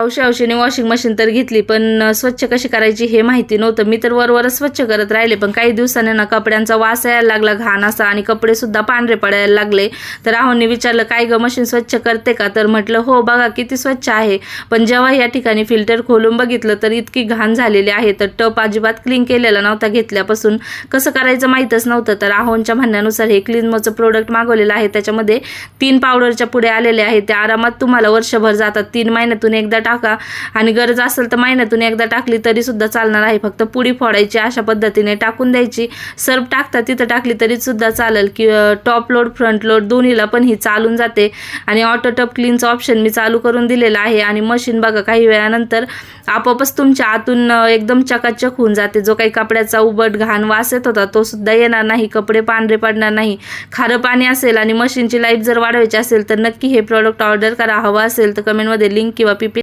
औशी औशीने washing machine तर घेतली पण स्वच्छ कशी करायची हे माहिती नव्हतं. मी तर वरवरच स्वच्छ करत राहिले पण काही दिवसांनी ना कपड्यांचा वास यायला लागला घाण असा आणि कपडे सुद्धा पांढरे पडायला लागले. तर राहुलने विचारलं काय ग मशीन स्वच्छ करते का? तर म्हटलं हो बघा किती स्वच्छ आहे. पण जेव्हा या ठिकाणी फिल्टर खोलून बघितलं तर इतकी घाण झालेली आहे तर टप अजिबात क्लीन केलेला नव्हता घेतल्यापासून. कसं करायचं माहीतच नव्हतं तर राहुलच्या म्हणण्यानुसार हे क्लीनमोचं प्रोडक्ट मागवलेलं आहे. त्याच्यामध्ये तीन पावडरच्या पुढे आलेले आहेत. ते आरामात तुम्हाला वर्षभर जातात. तीन महिन्यातून एकदा टाका. आणि गरज असेल तर महिन्यातून एकदा टाकली तरी सुद्धा चालणार आहे. फक्त पुडी फोडायची अशा पद्धतीने टाकून द्यायची. सर्फ टाकता तिथं टाकली तरी सुद्धा चालेल. की टॉप लोड फ्रंट लोड दोन्हीला पण ही चालून जाते. आणि ऑटो टप क्लीनचं ऑप्शन मी चालू करून दिलेलं आहे. आणि मशीन बघा काही वेळानंतर आपोआपच तुमच्या आतून एकदम चकाचक होऊन जाते. जो काही कपड्याचा उबट घाण वास येत होता तो सुद्धा येणार नाही. कपडे पांढरे पडणार नाही. खारं पाणी असेल आणि मशीनची लाईफ जर वाढवायची असेल तर नक्की हे प्रॉडक्ट ऑर्डर करा. हवं असेल तर कमेंटमध्ये लिंक किंवा पीपी